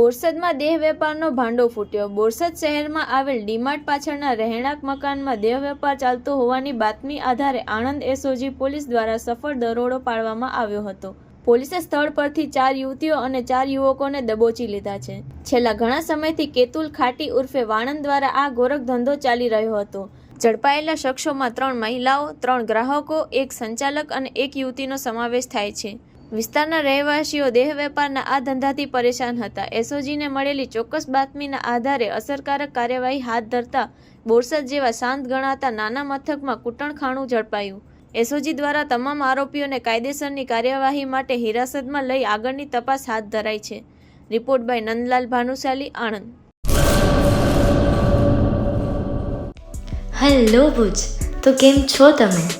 બોરસદમાં દેહ વેપારનો ભાંડો ફૂટ્યો. બોરસદ શહેરમાં આવેલ ડીમાર્ટ પાછળના રહેણાંક મકાનમાં દેહ વેપાર ચાલતો હોવાની બાતમી આધારે આણંદ એસઓજી પોલીસ દ્વારા સફળ દરોડો પાડવામાં આવ્યો હતો. પોલીસે સ્થળ પરથી ચાર યુવતીઓ અને ચાર યુવકોને દબોચી લીધા છે. છેલ્લા ઘણા સમયથી કેતુલ ખાટી ઉર્ફે વાણંદ દ્વારા આ ગોરખ ધંધો ચાલી રહ્યો હતો. ઝડપાયેલા શખ્સોમાં ત્રણ મહિલાઓ, ત્રણ ગ્રાહકો, એક સંચાલક અને એક યુવતીનો સમાવેશ થાય છે. વિસ્તારના રહેવાસીઓ દેહ વેપારના આ ધંધાથી પરેશાન હતા. એસઓજીને મળેલી ચોક્કસ બાતમીના આધારે અસરકારક કાર્યવાહી હાથ ધરતા બોરસદ જેવા શાંત ગણાતા નાના મથકમાં કૂટણખાણું ઝડપાયું. એસઓજી દ્વારા તમામ આરોપીઓને કાયદેસરની કાર્યવાહી માટે હિરાસતમાં લઈ આગળની તપાસ હાથ ધરાઈ છે. Report by Nandlal Bhanushali, Anand. Hello Bhuj, તો કેમ છો તમે?